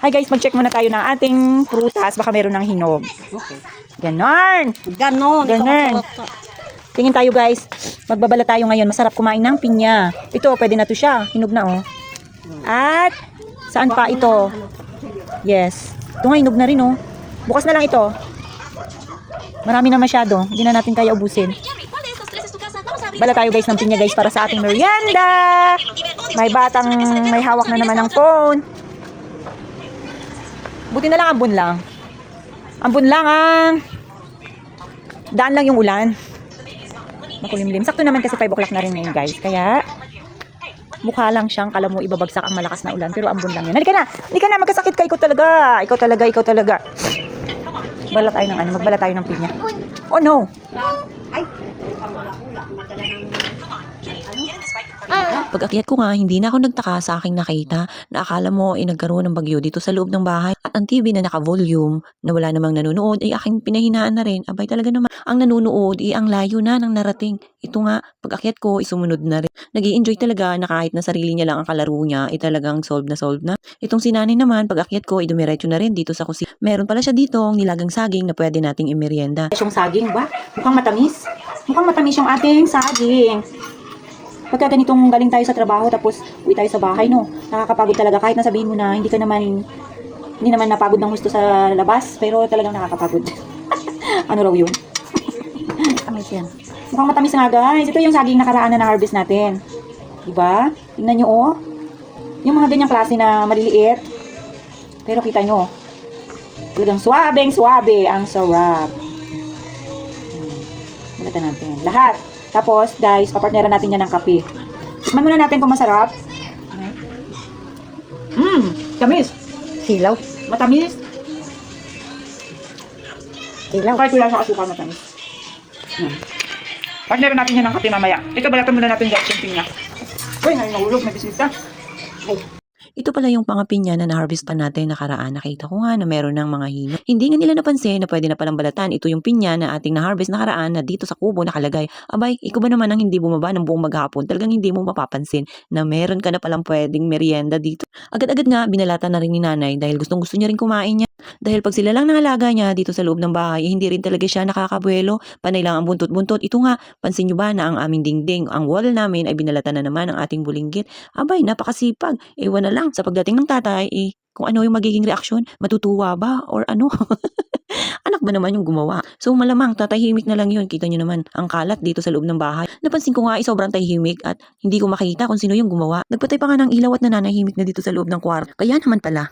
Hi guys, mag-check muna tayo ng ating prutas. Baka meron ng hinog. Okay. Ganon. Ganon. Ganun. Tingin tayo guys. Magbabala tayo ngayon. Masarap kumain ng pinya. Ito, pwede na to siya. Hinog na oh. At, saan pa ito? Yes. Ito nga, hinog na rin oh. Bukas na lang ito. Marami na masyado. Hindi na natin kaya ubusin. Bala tayo guys ng pinya guys para sa ating merienda. May batang may hawak na naman ng phone. Buti na lang ambon lang. Ambon lang ang daan lang yung ulan. Makulimlim. Sakto naman kasi 5 o'clock na rin ngayon guys. Kaya mukha lang siyang kala mo ibabagsak ang malakas na ulan. Pero ambon lang yun. Halika na. Halika na. Magkasakit ka. Ikaw talaga. Ikaw talaga. Ikaw talaga. Bala tayo ng ano. Magbala tayo ng pinya. Oh no. Pag akyat ko nga, hindi na ako nagtaka sa aking nakita na akala mo ay nagkaroon ng bagyo dito sa loob ng bahay at ang TV na naka-volume na wala namang nanonood ay aking pinahinaan na rin. Abay talaga naman, ang nanonood ay ang layo na ng narating. Ito nga, pag akyat ko, isumunod na rin. nag enjoy talaga na kahit na sarili niya lang ang kalaro niya, ay talagang solve na solve na. Itong sinanay naman, pag akyat ko, ay dumiretso na rin dito sa kusina. Meron pala siya dito, nilagang saging na pwede nating imerienda. Yung saging ba? Mukhang matamis. Mukhang matamis yung ating saging. Pagka ganitong galing tayo sa trabaho tapos uwi tayo sa bahay, no? Nakakapagod talaga kahit nasabihin mo na hindi ka naman hindi naman napagod ng gusto sa labas, pero talagang nakakapagod. ano raw yun? Tamis yan. Mukhang matamis nga guys. Ito yung saging nakaraan na na-harvest natin. Diba? Tingnan nyo oh. Yung mga ganyang klase na maliliit. Pero kita nyo. Talagang swabeng swabe ang sarap. Balatan natin. Lahat. Tapos guys, papartneran natin yan ng kape. Tikman muna natin kung masarap. Mmm, tamis. Silaw. Matamis. Silaw. Kahit wala sa asukal matamis. Hmm. Partneran natin yan ng kape mamaya. Ito, balatan muna natin yung pinya. Uy, ngayon nahulog, may bisita. Ito pala yung pangapin niya na na-harvest pa natin nakaraan. Nakita ko nga na meron ng mga hino. Hindi nga nila napansin na pwede na palang balatan. Ito yung pinya na ating na-harvest nakaraan na dito sa kubo nakalagay. Abay, ikaw ba naman ang hindi bumaba ng buong maghapon? Talagang hindi mo mapapansin na meron ka na palang pwedeng merienda dito. Agad-agad nga, binalata na rin ni nanay dahil gustong gusto niya rin kumain niya. Dahil pag sila lang nangalaga niya dito sa loob ng bahay, eh, hindi rin talaga siya nakakabuelo. Panay lang ang buntot-buntot. Ito nga, pansin niyo ba na ang aming dingding, ang wall namin ay binalata na naman ng ating bulinggit. Abay, napakasipag. Ewan na lang, sa pagdating ng tatay, eh, kung ano yung magiging reaksyon, matutuwa ba or ano? Anak ba naman yung gumawa? So malamang tatahimik na lang yun. Kita nyo naman ang kalat dito sa loob ng bahay. Napansin ko nga ay sobrang tahimik at hindi ko makita kung sino yung gumawa. Nagpatay pa nga ng ilaw at nananahimik na dito sa loob ng kwarto. Kaya naman pala,